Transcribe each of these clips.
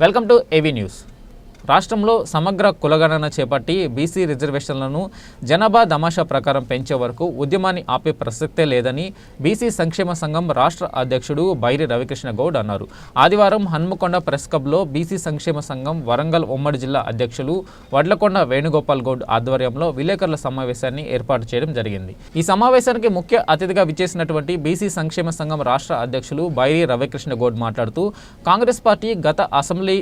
Welcome to AV news రాష్ట్రంలో సమగ్ర కులగణన చేపట్టి బీసీ రిజర్వేషన్లను జనాభా దమాషా ప్రకారం పెంచే వరకు ఉద్యమాన్ని ఆపే ప్రసక్తే లేదని బీసీ సంక్షేమ సంఘం రాష్ట్ర అధ్యక్షుడు బైరి రవికృష్ణ గౌడ్ అన్నారు. ఆదివారం హన్మకొండ ప్రెస్ క్లబ్లో బీసీ సంక్షేమ సంఘం వరంగల్ ఉమ్మడి జిల్లా అధ్యక్షులు వడ్లకొండ వేణుగోపాల్ గౌడ్ ఆధ్వర్యంలో విలేకరుల సమావేశాన్ని ఏర్పాటు చేయడం జరిగింది. ఈ సమావేశానికి ముఖ్య అతిథిగా విచ్చేసినటువంటి బీసీ సంక్షేమ సంఘం రాష్ట్ర అధ్యక్షులు బైరి రవికృష్ణ గౌడ్ మాట్లాడుతూ కాంగ్రెస్ పార్టీ గత అసెంబ్లీ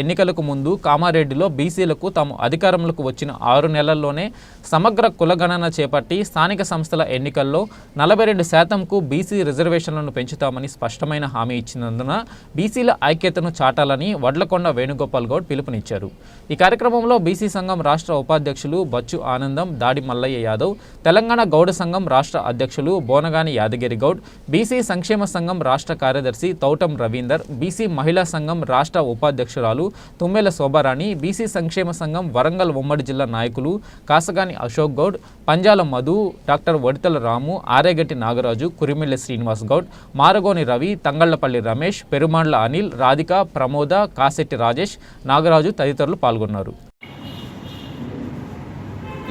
ఎన్నికలకు ముందు కామారెడ్డిలో బీసీలకు తాము అధికారంలోకి వచ్చిన ఆరు నెలల్లోనే సమగ్ర కులగణన చేపట్టి స్థానిక సంస్థల ఎన్నికల్లో నలభై రెండు శాతంకు బీసీ రిజర్వేషన్లను పెంచుతామని స్పష్టమైన హామీ ఇచ్చినందున బీసీల ఐక్యతను చాటాలని వడ్లకొండ వేణుగోపాల్ గౌడ్ పిలుపునిచ్చారు. ఈ కార్యక్రమంలో బీసీ సంఘం రాష్ట్ర ఉపాధ్యక్షులు బచ్చు ఆనందం దాడి మల్లయ్య యాదవ్ తెలంగాణ గౌడ సంఘం రాష్ట్ర అధ్యక్షులు బోనగాని యాదగిరి గౌడ్ బీసీ సంక్షేమ సంఘం రాష్ట్ర కార్యదర్శి తౌటం రవీందర్ బీసీ మహిళా సంఘం రాష్ట్ర ఉపాధ్యక్షురాలు తుమ్మెల శోభారాణి బీసీ సంక్షేమ సంఘం వరంగల్ ఉమ్మడి జిల్లా నాయకులు కాసగాని అశోక్ గౌడ్ పంజాల మధు డాక్టర్ వడితల రాము ఆరేగట్టి నాగరాజు కురిమిళ్ళ శ్రీనివాస్ గౌడ్ మారగోని రవి తంగళ్ళపల్లి రమేష్ పెరుమాండ్ల అనిల్ రాధిక ప్రమోద కాసెట్టి రాజేష్ నాగరాజు తదితరులు పాల్గొన్నారు.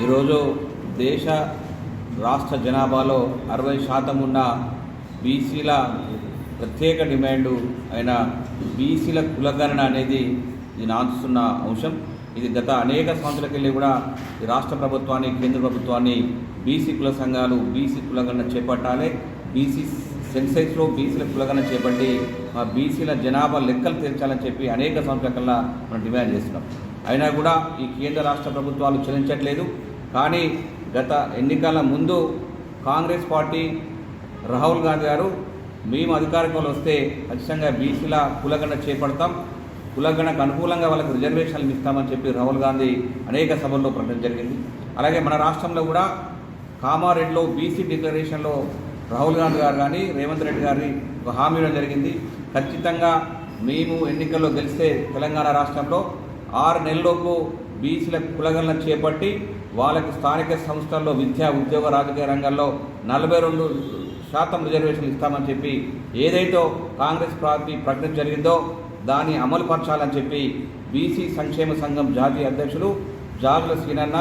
ఈరోజు దేశ రాష్ట్ర జనాభాలో అరవై శాతం ఉన్న బీసీల ప్రత్యేక డిమాండు అయిన బీసీల కులగణన అనేది ఇది ఆశిస్తున్న అంశం. ఇది గత అనేక సంవత్సరాలకి వెళ్ళి కూడా ఈ రాష్ట్ర ప్రభుత్వాన్ని కేంద్ర ప్రభుత్వాన్ని బీసీ కుల సంఘాలు బీసీ కులగణన చేపట్టాలి. బీసీ సెన్సెక్స్లో బీసీల కులగణన చేపట్టి మా బీసీల జనాభా లెక్కలు తీర్చాలని చెప్పి అనేక సంవత్సరాల కల్లా మనం డిమాండ్ చేస్తున్నాం. అయినా కూడా ఈ కేంద్ర రాష్ట్ర ప్రభుత్వాలు చెల్లించట్లేదు. కానీ గత ఎన్నికల ముందు కాంగ్రెస్ పార్టీ రాహుల్ గాంధీ గారు మేము అధికారంలో వస్తే ఖచ్చితంగా బీసీల కులగణ చేపడతాం. కులగణకు అనుకూలంగా వాళ్ళకి రిజర్వేషన్లు ఇస్తామని చెప్పి రాహుల్ గాంధీ అనేక సభల్లో ప్రకటన జరిగింది. అలాగే మన రాష్ట్రంలో కూడా కామారెడ్డిలో బీసీ డిక్లరేషన్లో రాహుల్ గాంధీ గారు కానీ రేవంత్ రెడ్డి గారి ఒక హామీ ఇవ్వడం జరిగింది. ఖచ్చితంగా మేము ఎన్నికల్లో గెలిస్తే తెలంగాణ రాష్ట్రంలో ఆరు నెలలోపు బీసీల కులగణన చేపట్టి వాళ్ళకి స్థానిక సంస్థల్లో విద్యా ఉద్యోగ రాజకీయ రంగాల్లో నలభై రెండు శాతం రిజర్వేషన్లు ఇస్తామని చెప్పి ఏదైతే కాంగ్రెస్ పార్టీ ప్రకటన జరిగిందో దాన్ని అమలు పరచాలని చెప్పి బీసీ సంక్షేమ సంఘం జాతీయ అధ్యక్షులు జాగుల సీనన్న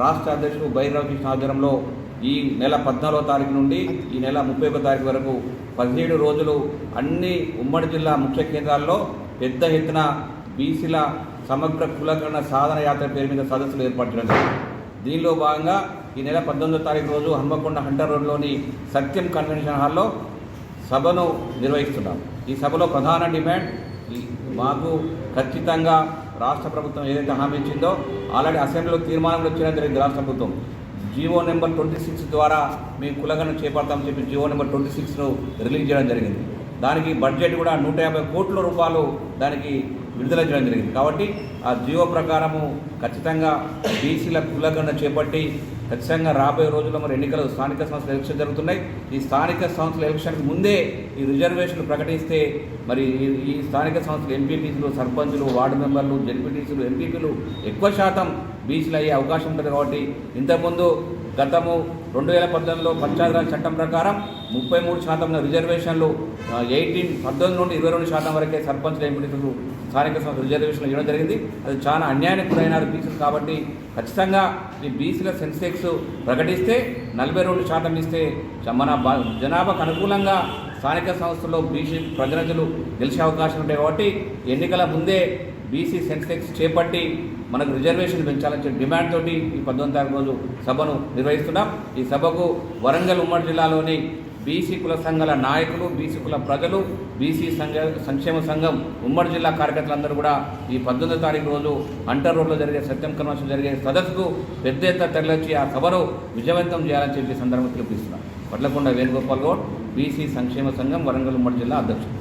రాష్ట్ర అధ్యక్షులు బైరవకృష్ణ ఆధ్వర్యంలో ఈ నెల పద్నాలుగో తారీఖు నుండి ఈ నెల ముప్పై ఒక తారీఖు వరకు పదిహేడు రోజులు అన్ని ఉమ్మడి జిల్లా ముఖ్య కేంద్రాల్లో పెద్ద ఎత్తున బీసీల సమగ్ర కులకరణ సాధన యాత్ర పేరు మీద సదస్సులు ఏర్పాటు చేయడం జరిగింది. దీనిలో భాగంగా ఈ నెల పద్దెనిమిదో తారీఖు రోజు హన్మకొండ హంటర్ రోడ్లోని సత్యం కన్వెన్షన్ హాల్లో సభను నిర్వహిస్తున్నాం. ఈ సభలో ప్రధాన డిమాండ్ మాకు ఖచ్చితంగా రాష్ట్ర ప్రభుత్వం ఏదైతే హామీ ఇచ్చిందో ఆల్రెడీ అసెంబ్లీలో తీర్మానం వచ్చినా జరిగింది రాష్ట్ర ప్రభుత్వం. జీవో నెంబర్ ట్వంటీ సిక్స్ ద్వారా మేము కులగన చేపడతామని చెప్పి జీవో నెంబర్ ట్వంటీ సిక్స్ను రిలీజ్ చేయడం జరిగింది. దానికి బడ్జెట్ కూడా నూట యాభై కోట్ల రూపాయలు దానికి విడుదల చేయడం జరిగింది. కాబట్టి ఆ జీవో ప్రకారము ఖచ్చితంగా బీసీల కులగణ చేపట్టి ఖచ్చితంగా రాబోయే రోజుల్లో మరి ఎన్నికలు స్థానిక సంస్థల ఎలక్షన్ జరుగుతున్నాయి. ఈ స్థానిక సంస్థల ఎలక్షన్కి ముందే ఈ రిజర్వేషన్లు ప్రకటిస్తే మరి ఈ- స్థానిక సంస్థలు ఎంపీటీసీలు సర్పంచులు వార్డు మెంబర్లు జడ్పీటీసీలు ఎంపీపీలు ఎక్కువ శాతం బీసీలు అయ్యే అవకాశం ఉంటుంది కాబట్టి ఇంతకుముందు గతము రెండు వేల పద్దెనిమిదిలో పంచాయతీరాజ్ చట్టం ప్రకారం ముప్పై మూడు శాతం రిజర్వేషన్లు ఎయిటీన్ పద్దెనిమిది నుండి ఇరవై రెండు శాతం వరకే సర్పంచులు ఎంపీటీసీలు స్థానిక సంస్థ రిజర్వేషన్లు ఇవ్వడం జరిగింది. అది చాలా అన్యాయానికి గురైనారు బీసీలు కాబట్టి ఖచ్చితంగా ఈ బీసీల సెన్సెక్స్ ప్రకటిస్తే నలభై రెండు శాతం ఇస్తే మన బా- జనాభాకు అనుకూలంగా స్థానిక సంస్థల్లో బీసీ ప్రజలు గెలిచే అవకాశం ఉంటాయి కాబట్టి ఎన్నికల ముందే బీసీ సెన్సెక్స్ చేపట్టి మనకు రిజర్వేషన్ పెంచాలని చెప్పి డిమాండ్ తోటి ఈ పద్దెనిమిది తారీఖు రోజు సభను నిర్వహిస్తున్నాం. ఈ సభకు వరంగల్ ఉమ్మడి జిల్లాలోని బీసీ కుల సంఘాల నాయకులు బీసీ కుల ప్రజలు బీసీ సంఘ సంక్షేమ సంఘం ఉమ్మడి జిల్లా కార్యకర్తలందరూ కూడా ఈ పద్దెనిమిదో తారీఖు రోజు అంటర్ రోడ్లో జరిగే సత్యం కన్వెన్షన్ జరిగే సదస్సుకు పెద్ద ఎత్తున తరలిచ్చి ఆ సభను విజయవంతం చేయాలని చెప్పి సందర్భంగా పిలుపునిస్తున్నాం. పట్లకొండ వేణుగోపాల్ గౌడ్ బీసీ సంక్షేమ సంఘం వరంగల్ ఉమ్మడి జిల్లా అధ్యక్షుడు.